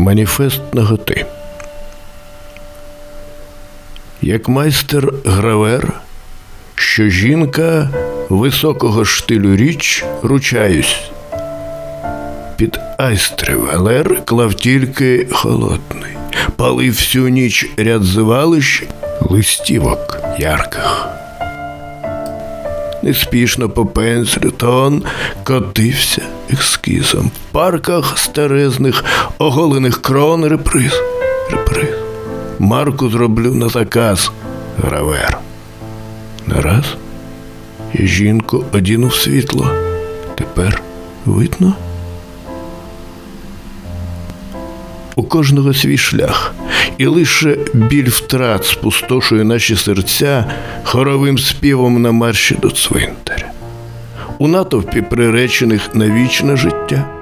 Маніфест наготи. Як майстер гравер, що жінка високого штилю річ ручаюсь. Під айстри валер клав тільки холодний, палив всю ніч ряд звалищ листівок ярких. Неспішно по пензлю он котився ескізом в парках старезних, оголених крон реприз, реприз. Марку зроблю на заказ гравер. Нараз жінку одінув світло. Тепер видно. У кожного свій шлях, і лише біль втрат спустошує наші серця хоровим співом на марші до цвинтаря. У натовпі приречених на вічне життя